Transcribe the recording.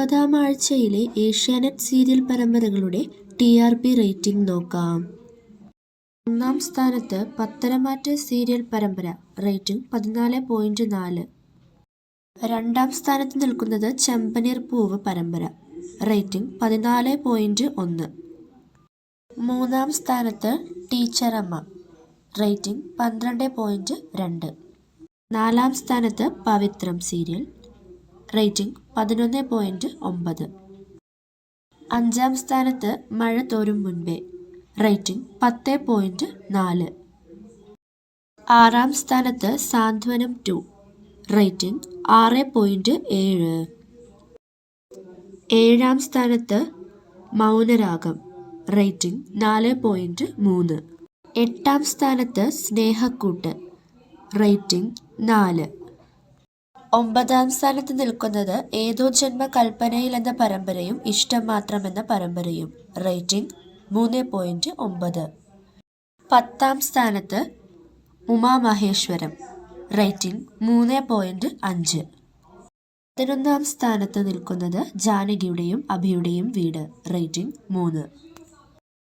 മുപ്പതാം ആഴ്ചയിലെ ഏഷ്യാനെറ്റ് സീരിയൽ പരമ്പരകളുടെ ടി ആർ പി റേറ്റിംഗ് നോക്കാം. ഒന്നാം സ്ഥാനത്ത് പത്തനംമാറ്റ സീരിയൽ പരമ്പര റേറ്റിംഗ് പതിനാല് പോയിന്റ് നാല്. രണ്ടാം സ്ഥാനത്ത് നിൽക്കുന്നത് ചെമ്പനീർ പൂവ് പരമ്പര റേറ്റിംഗ് പതിനാല് പോയിന്റ് ഒന്ന്. മൂന്നാം സ്ഥാനത്ത് ടീച്ചറമ്മ റേറ്റിംഗ് പന്ത്രണ്ട് പോയിന്റ് രണ്ട്. നാലാം സ്ഥാനത്ത് പവിത്രം സീരിയൽ റേറ്റിംഗ് പതിനൊന്ന് പോയിന്റ് ഒമ്പത്. അഞ്ചാം സ്ഥാനത്ത് മഴ തോരും മുൻപേ റേറ്റിംഗ് പത്ത് പോയിന്റ് നാല്. ആറാം സ്ഥാനത്ത് സാന്ത്വനം ടു റേറ്റിംഗ് ആറ് പോയിന്റ് ഏഴ്. ഏഴാം സ്ഥാനത്ത് മൗനരാഗം റേറ്റിംഗ് നാല് പോയിന്റ് മൂന്ന്. എട്ടാം സ്ഥാനത്ത് സ്നേഹക്കൂട്ട് റേറ്റിംഗ് നാല്. ഒമ്പതാം സ്ഥാനത്ത് നിൽക്കുന്നത് ഏതോ ജന്മ കൽപ്പനയിൽ എന്ന പരമ്പരയും ഇഷ്ടം മാത്രം എന്ന പരമ്പരയും. റേറ്റിംഗ് മൂന്ന് പോയിന്റ് ഒമ്പത്. പത്താം സ്ഥാനത്ത് ഉമാമഹേശ്വരം. റേറ്റിംഗ് മൂന്ന് പോയിന്റ് അഞ്ച്. പതിനൊന്നാം സ്ഥാനത്ത് നിൽക്കുന്നത് ജാനകിയുടെയും അഭിയുടെയും വീട്. റേറ്റിംഗ് മൂന്ന്.